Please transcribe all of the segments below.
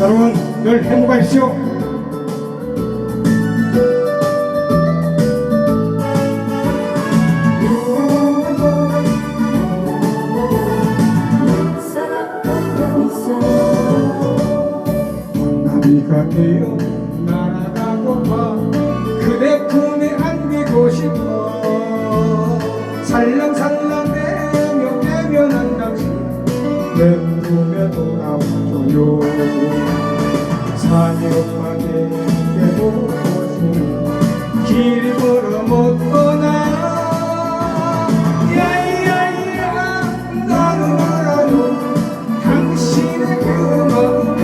늘 행복하십시오. 날아가고파 그대 품에 안기고 싶어. 살랑살랑 내게 보고시는 길이 멀어 못 떠나 야야야 나는 알아요 당신의 그 마음을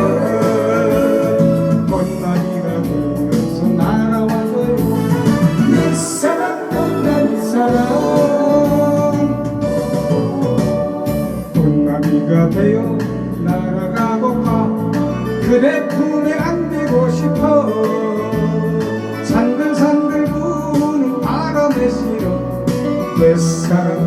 꽃나기가 되어서 날아와줘요 내 사랑 꽃나기 사랑 꽃나기가 되어 그대 품에 안기고 싶어. 산들산들 부는 바람에 실어. 내 사랑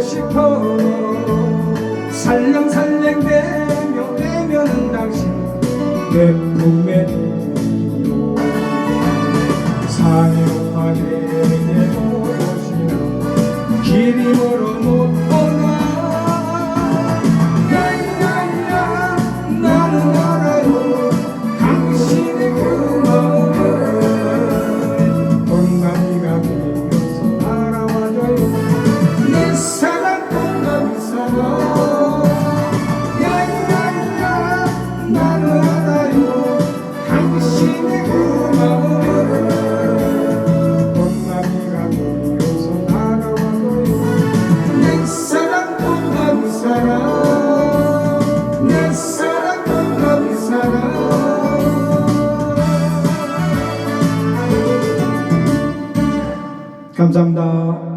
싶어. 살랑살랑 대며 대면은 당신 내 품에. 들어요 사녀 감사합니다.